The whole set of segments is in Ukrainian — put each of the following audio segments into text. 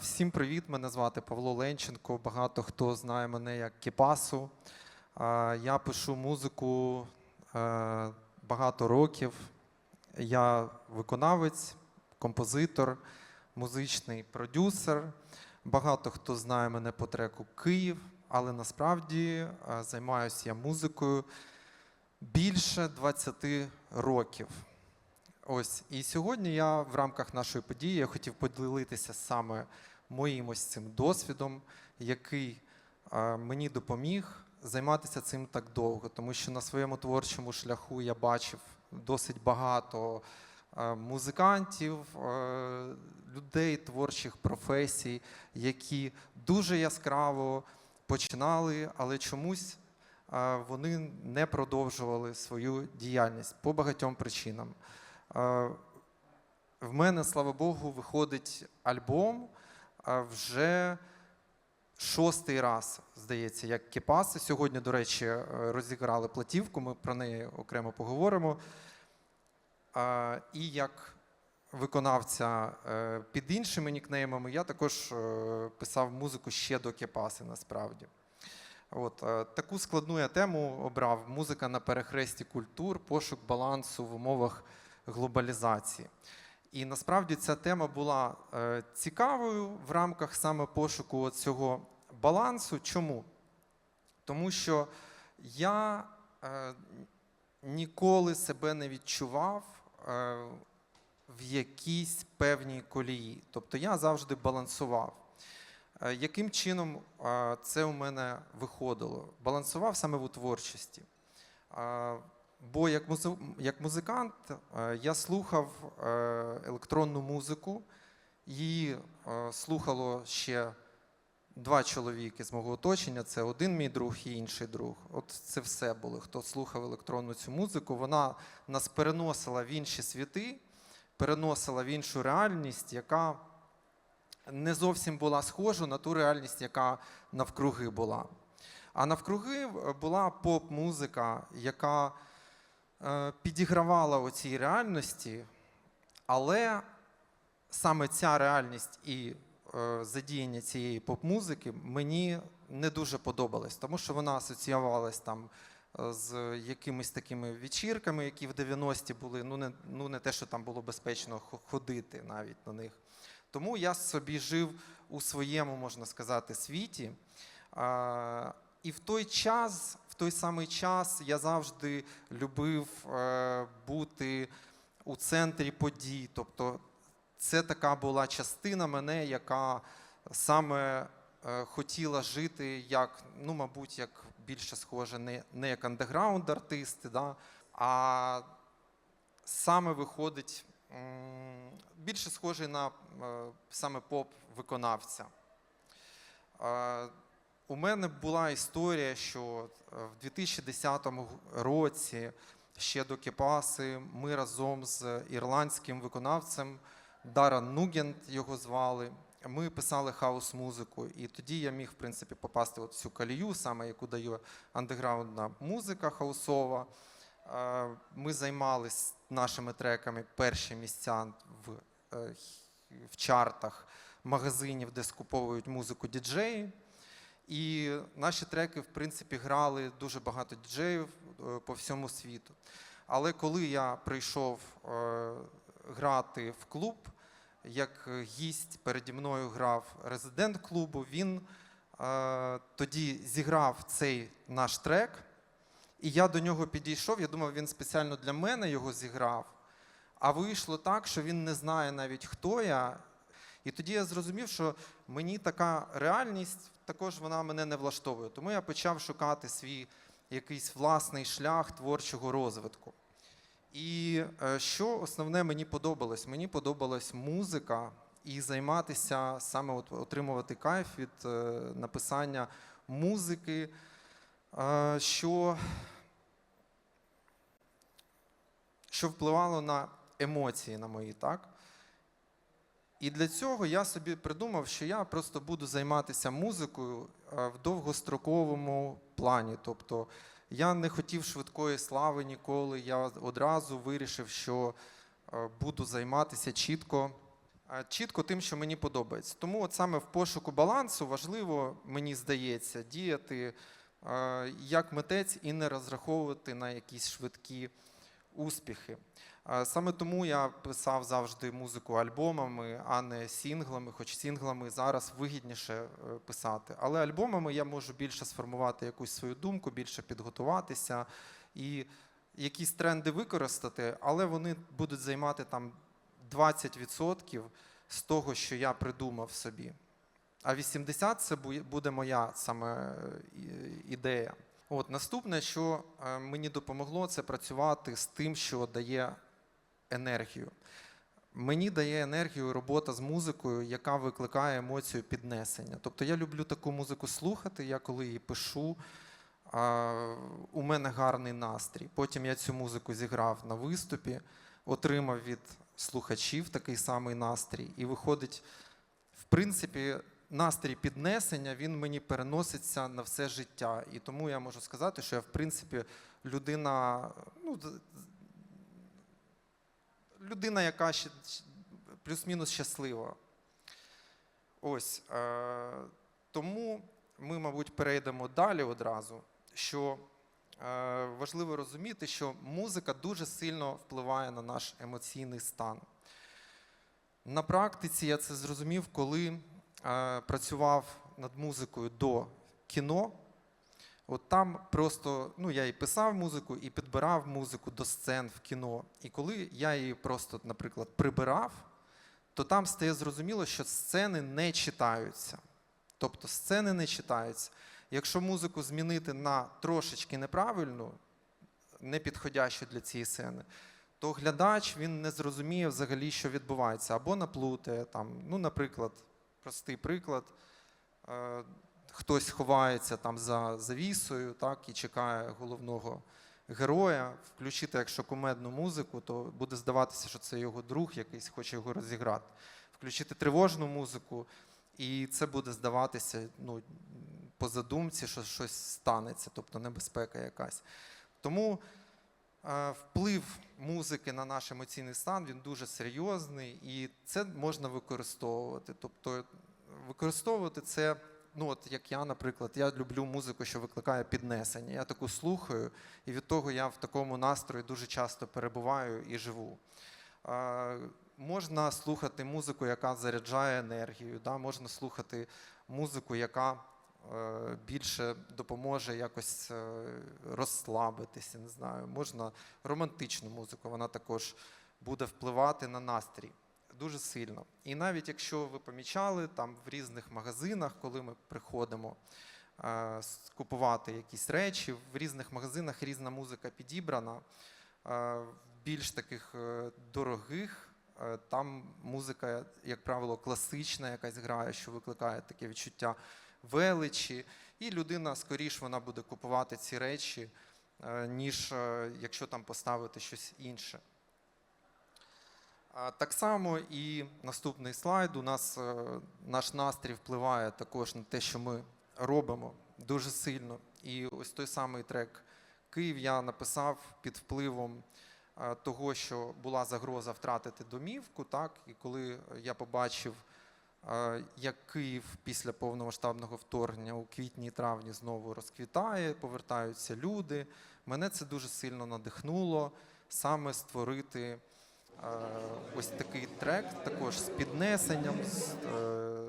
Всім привіт! Мене звати Павло Ленченко. Багато хто знає мене як Кіпасу. Я пишу музику е, багато років. Я виконавець, композитор, музичний продюсер. Багато хто знає мене по треку Київ, але насправді е, займаюся я музикою більше 20 років. Ось і сьогодні я в рамках нашої події я хотів поділитися саме моїм ось цим досвідом, який мені допоміг займатися цим так довго, тому що на своєму творчому шляху я бачив досить багато музикантів, людей творчих професій, які дуже яскраво починали, але чомусь вони не продовжували свою діяльність по багатьом причинам. В мене, слава Богу, виходить альбом вже шостий раз, здається, як Кіпаси. Сьогодні, до речі, е, розіграли платівку, ми про неї окремо поговоримо. І як виконавця е, під іншими нікнеймами, я також е, писав музику ще до Кіпаси, насправді. От, таку складну я тему обрав: музика на перехресті культур, пошук балансу в умовах глобалізації. І насправді ця тема була е, цікавою в рамках саме пошуку цього балансу. Чому? Тому що я е, ніколи себе не відчував е, в якійсь певній колії. Тобто я завжди балансував. Яким чином це у мене виходило? Балансував саме у творчості. Бо як, як музикант е, я слухав е, електронну музику, її е, слухало ще два чоловіки з мого оточення. Це один мій друг і інший друг. От це все було. Хто слухав електронну цю музику, вона нас переносила в інші світи, переносила в іншу реальність, яка не зовсім була схожа на ту реальність, яка навкруги була. А навкруги була поп-музика, яка е, підігравала оцій реальності, але саме ця реальність і е, задіяння цієї поп-музики мені не дуже подобалось, тому що вона асоціювалась там е, з якимись такими вечірками, які в 90-ті були. Ну не, ну не те, що там було безпечно ходити навіть на них. Тому я собі жив у своєму, можна сказати, світі. А, і в той час, той самий час, я завжди любив е, бути у центрі подій. Тобто, це така була частина мене, яка саме е, хотіла жити як, ну, мабуть, як більше схоже, не, не як андеграунд-артисти, да, а саме виходить більше схожий на е, саме поп-виконавця. У мене була історія, що е, в 2010 році, ще до Кепаси, ми разом з ірландським виконавцем Даран Нугент його звали. Ми писали хаос-музику, і тоді я міг, в принципі, попасти в цю калію, саме яку дає андеграундна музика хаусова. Е, Ми займалися нашими треками перші місця в, е, в чартах магазинів, де скуповують музику діджеї. І наші треки, в принципі, грали дуже багато діджеїв е, по всьому світу. Але коли я прийшов е, грати в клуб, як гість переді мною грав резидент клубу, він е, тоді зіграв цей наш трек. І я до нього підійшов. Я думав, він спеціально для мене його зіграв. А вийшло так, що він не знає навіть хто я. І тоді я зрозумів, що мені така реальність також вона мене не влаштовує. Тому я почав шукати свій якийсь власний шлях творчого розвитку. І е, що основне мені подобалось? Мені подобалась музика і займатися саме от, отримувати кайф від е, написання музики, е, що, що впливало на емоції на мої, так? І для цього я собі придумав, що я просто буду займатися музикою в довгостроковому плані. Тобто я не хотів швидкої слави ніколи. Я одразу вирішив, що буду займатися чітко Чітко тим, що мені подобається. Тому от саме в пошуку балансу важливо, мені здається, діяти як митець і не розраховувати на якісь швидкі успіхи. Саме тому я писав завжди музику альбомами, а не сінглами, хоч сінглами зараз вигідніше е, писати. Але альбомами я можу більше сформувати якусь свою думку, більше підготуватися і якісь тренди використати, але вони будуть займати там 20% з того, що я придумав собі. А 80% це буде моя саме е, ідея. От наступне, що е, мені допомогло, це працювати з тим, що дає енергію. Мені дає енергію робота з музикою, яка викликає емоцію піднесення. Тобто я люблю таку музику слухати. Я коли її пишу, а, у мене гарний настрій. Потім я цю музику зіграв на виступі, отримав від слухачів такий самий настрій. І виходить, в принципі, настрій піднесення він мені переноситься на все життя. І тому я можу сказати, що я, в принципі, людина, ну, людина, яка ще плюс-мінус щаслива. Ось. Е, тому ми, мабуть, перейдемо далі одразу. Що е, важливо розуміти, що музика дуже сильно впливає на наш емоційний стан. На практиці я це зрозумів, коли е, працював над музикою до кіно. От там просто ну, я і писав музику, і підбирав музику до сцен в кіно. І коли я її просто, наприклад, прибирав, то там стає зрозуміло, що сцени не читаються. Тобто сцени не читаються. Якщо музику змінити на трошечки неправильну, не підходящу для цієї сцени, то глядач він не зрозуміє взагалі, що відбувається, або наплутає там. Ну, наприклад, простий приклад. Хтось ховається там за завісою, так, і чекає головного героя. Включити, якщо кумедну музику, то буде здаватися, що це його друг якийсь хоче його розіграти. Включити тривожну музику, і це буде здаватися ну, по задумці, що щось станеться, тобто небезпека якась. Тому е, вплив музики на наш емоційний стан він дуже серйозний, і це можна використовувати. Тобто використовувати це, ну от як я, наприклад, я люблю музику, що викликає піднесення. Я таку слухаю, і від того я в такому настрої дуже часто перебуваю і живу. Е, можна слухати музику, яка заряджає енергію, да? можна слухати музику, яка е, більше допоможе якось е, розслабитися. Не знаю, можна романтичну музику, вона також буде впливати на настрій дуже сильно. І навіть якщо ви помічали там в різних магазинах, коли ми приходимо е, купувати якісь речі, в різних магазинах різна музика підібрана. Е, В більш таких е, дорогих е, там музика, як правило, класична якась грає, що викликає таке відчуття величі, і людина скоріш вона буде купувати ці речі, е, ніж е, якщо там поставити щось інше. Так само і наступний слайд. У нас е, наш настрій впливає також на те, що ми робимо дуже сильно. І ось той самий трек Київ я написав під впливом е, того, що була загроза втратити домівку. Так? І коли я побачив, е, як Київ після повномасштабного вторгнення у квітні і травні знову розквітає, повертаються люди, мене це дуже сильно надихнуло саме створити. Е, ось такий трек, також з піднесенням, з, е,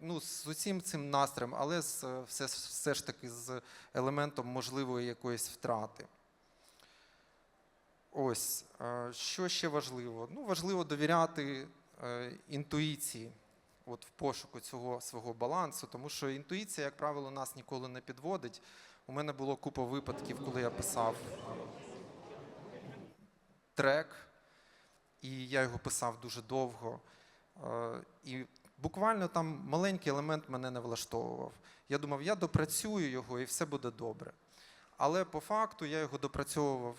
ну, з усім цим настроєм, але з, все, все ж таки з елементом можливої якоїсь втрати. Ось, е, що ще важливо? Ну, важливо довіряти інтуїції от, в пошуку цього свого балансу, тому що інтуїція, як правило, нас ніколи не підводить. У мене було купа випадків, коли я писав трек, і я його писав дуже довго. Е, І буквально там маленький елемент мене не влаштовував. Я думав, я допрацюю його і все буде добре. Але по факту я його допрацьовував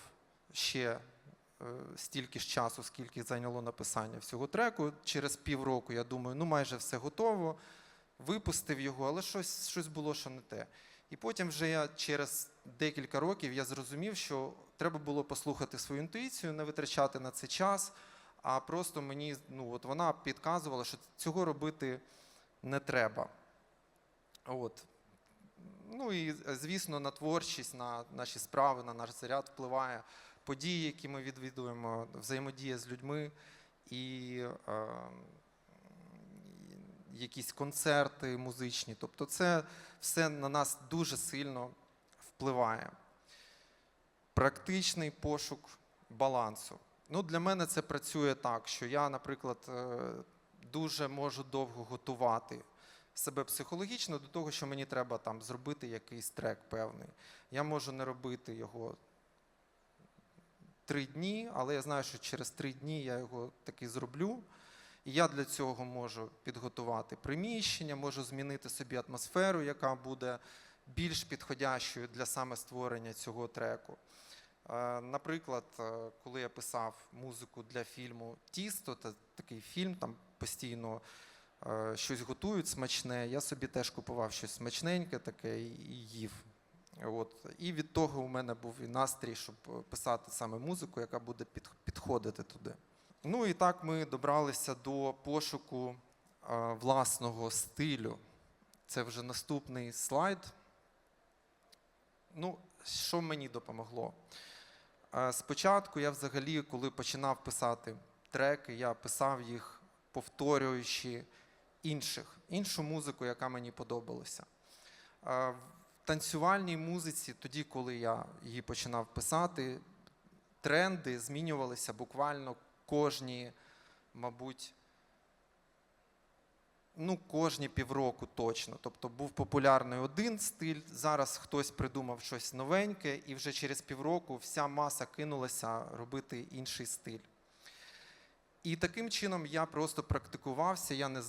ще е, стільки ж часу, скільки зайняло написання всього треку. Через півроку я думаю, ну майже все готово. Випустив його, але щось, щось було, що не те. І потім вже я через декілька років я зрозумів, що треба було послухати свою інтуїцію, не витрачати на це час, а просто мені ну, от вона підказувала, що цього робити не треба. От. Ну і звісно, на творчість, на наші справи, на наш заряд впливає події, які ми відвідуємо, взаємодія з людьми і е, якісь концерти музичні. Тобто, це все на нас дуже сильно впливає. Практичний пошук балансу. Ну, для мене це працює так, що я, наприклад, е, дуже можу довго готувати себе психологічно до того, що мені треба там зробити якийсь трек певний. Я можу не робити його три дні, але я знаю, що через три дні я його таки зроблю. І я для цього можу підготувати приміщення, можу змінити собі атмосферу, яка буде більш підходящою для саме створення цього треку. Е, Наприклад, е, коли я писав музику для фільму Тісто, це такий фільм, там постійно е, щось готують смачне. Я собі теж купував щось смачненьке таке і їв. От. І від того у мене був і настрій, щоб писати саме музику, яка буде підходити туди. Ну і так ми добралися до пошуку власного стилю. Це вже наступний слайд. Ну, що мені допомогло? Спочатку я взагалі, коли починав писати треки, я писав їх повторюючи інших, іншу музику, яка мені подобалася. В танцювальній музиці, тоді, коли я її починав писати, тренди змінювалися буквально кожні, мабуть, ну, кожні півроку точно. Тобто був популярний один стиль, зараз хтось придумав щось новеньке, і вже через півроку вся маса кинулася робити інший стиль. І таким чином я просто практикувався, я не,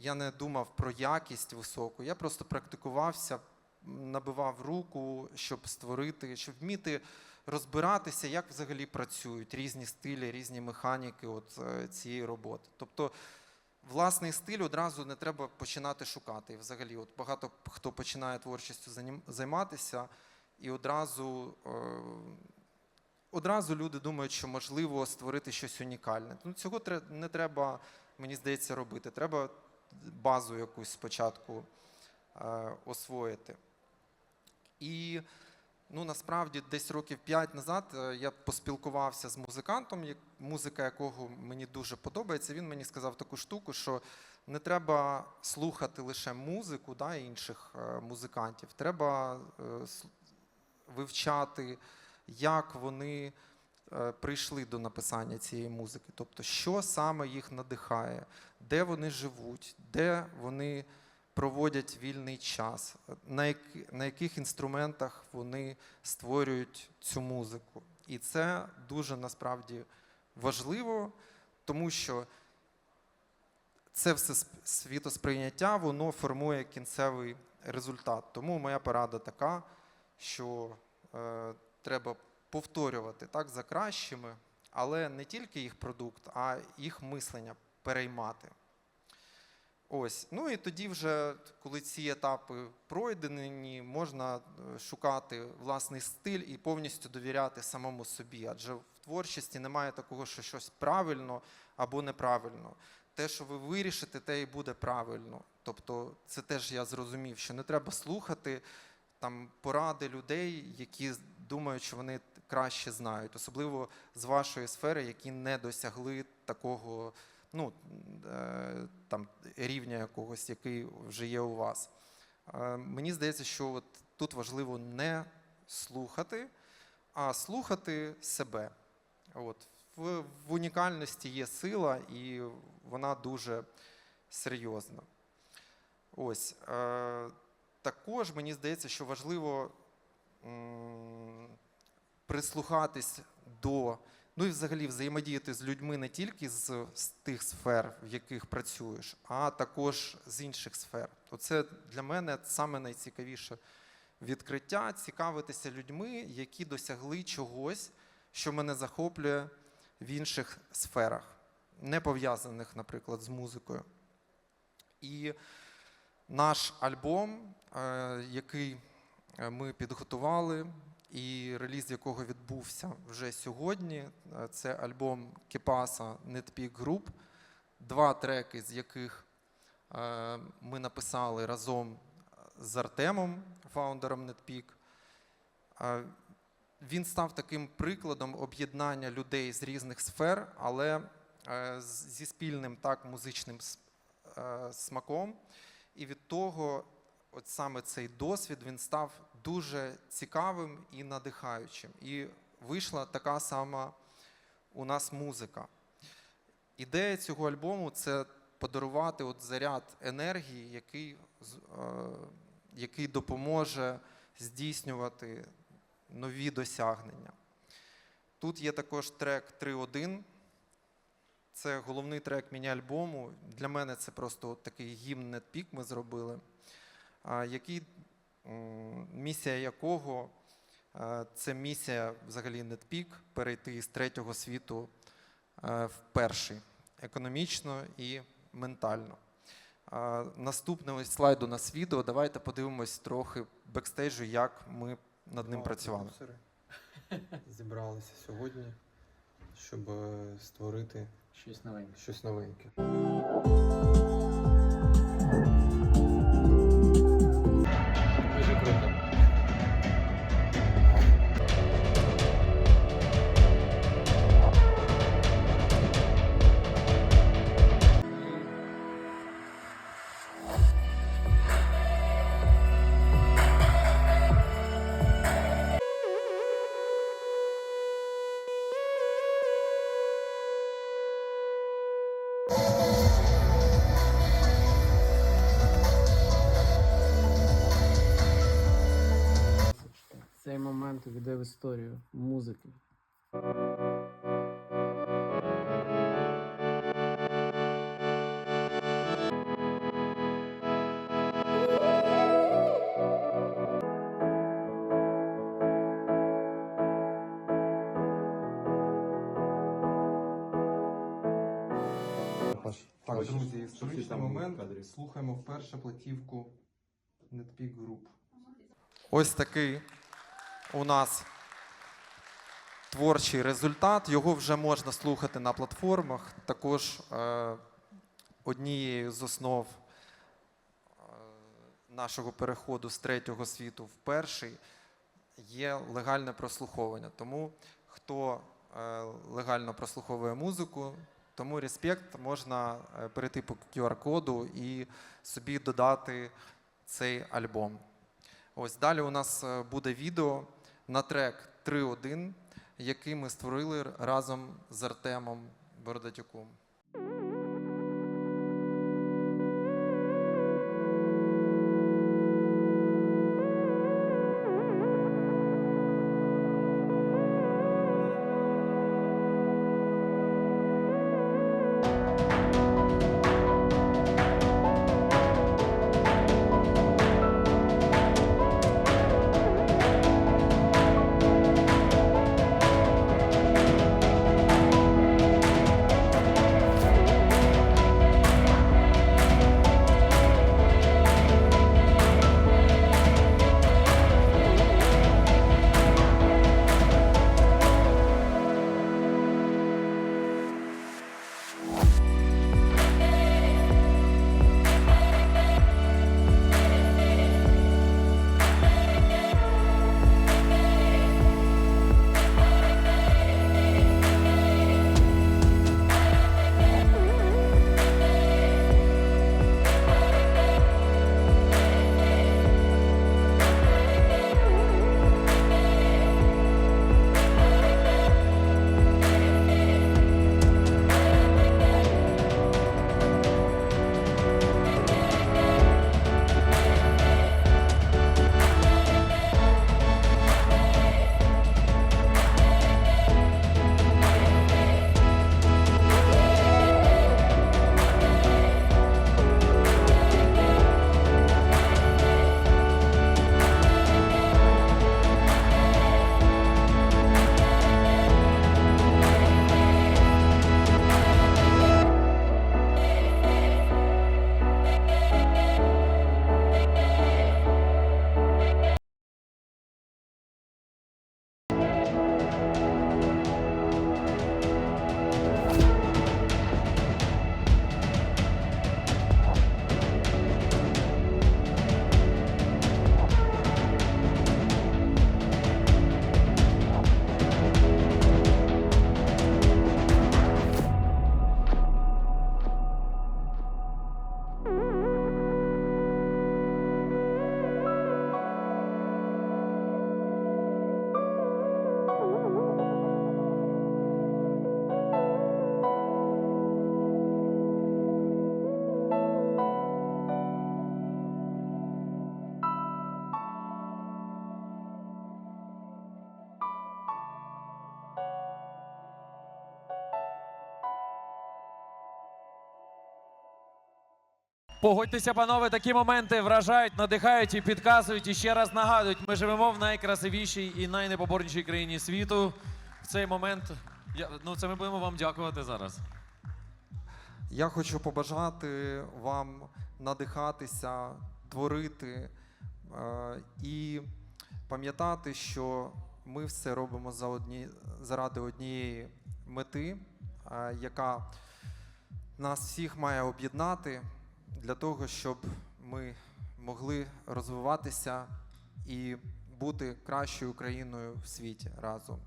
я не думав про якість високу, я просто практикувався, набивав руку, щоб створити, щоб вміти розбиратися, як взагалі працюють різні стилі, різні механіки от, е, цієї роботи. Тобто власний стиль одразу не треба починати шукати. Взагалі, от багато хто починає творчістю займатися, і одразу, е, одразу люди думають, що можливо створити щось унікальне. Ну, цього не треба, мені здається, робити. Треба базу якусь спочатку е, освоїти. І ну, насправді десь років п'ять назад е, я поспілкувався з музикантом, музика якого мені дуже подобається. Він мені сказав таку штуку, що не треба слухати лише музику да, інших е, музикантів. Треба е, вивчати, як вони прийшли до написання цієї музики. Тобто, що саме їх надихає, де вони живуть, де вони проводять вільний час, на, яких інструментах вони створюють цю музику. І це дуже насправді важливо, тому що це все світосприйняття, воно формує кінцевий результат. Тому моя порада така, що е, треба повторювати так за кращими, але не тільки їх продукт, а їх мислення переймати. Ось, ну і тоді, вже, коли ці етапи пройдені, можна е, шукати власний стиль і повністю довіряти самому собі. Адже в творчості немає такого, що щось правильно або неправильно. Те, що ви вирішите, те і буде правильно. Тобто, це теж я зрозумів, що не треба слухати там поради людей, які думають, що вони краще знають, особливо з вашої сфери, які не досягли такого ну, е, там, рівня якогось, який вже є у вас. Е, Мені здається, що от тут важливо не слухати, а слухати себе. От. В, в унікальності є сила, і вона дуже серйозна. Ось. Е, також мені здається, що важливо прислухатись до, ну і взагалі взаємодіяти з людьми не тільки з, з тих сфер, в яких працюєш, а також з інших сфер. Оце для мене саме найцікавіше відкриття цікавитися людьми, які досягли чогось, що мене захоплює в інших сферах, не пов'язаних, наприклад, з музикою. І наш альбом, е, який е, ми підготували, і реліз якого відбувся. Відбувся вже сьогодні. Е, Це альбом Кіпаса Netpeak Group, два треки, з яких е, ми написали разом з Артемом, фаундером Netpeak. Е, Він став таким прикладом об'єднання людей з різних сфер, але е, зі спільним так музичним е, смаком. І від того, от саме цей досвід він став дуже цікавим і надихаючим. І вийшла така сама у нас музика. Ідея цього альбому це подарувати от заряд енергії, який, е, який допоможе здійснювати нові досягнення. Тут є також трек 3.1. Це головний трек міні-альбому. Для мене це просто такий гімн Netpeak ми зробили, який, місія якого це місія взагалі Netpeak перейти з третього світу е, в перший економічно і ментально. А, Наступний ось слайд у нас відео. Давайте подивимось трохи бекстейджу, як ми над ним Два працювали. Зібралися сьогодні, щоб е, створити Щось новеньке. щось новеньке. Цей момент в історію музики. Так, друзі, історичний момент. Слухаємо вперше платівку Netpeak Group. Ось такий у нас творчий результат. Його вже можна слухати на платформах. Також е, однією з основ е, нашого переходу з третього світу в перший є легальне прослуховування. Тому хто е, легально прослуховує музику, тому респект можна перейти по QR-коду і собі додати цей альбом. Ось далі у нас буде відео на трек 3.1, який ми створили разом з Артемом Бородатюком. Погодьтеся, панове, такі моменти вражають, надихають і підказують. І ще раз нагадують, ми живемо в найкрасивішій і найнепоборнішій країні світу. В цей момент я, ну, це ми будемо вам дякувати зараз. Я хочу побажати вам надихатися, творити е, і пам'ятати, що ми все робимо за одні, заради однієї мети, е, яка нас всіх має об'єднати для того, щоб ми могли розвиватися і бути кращою країною в світі разом.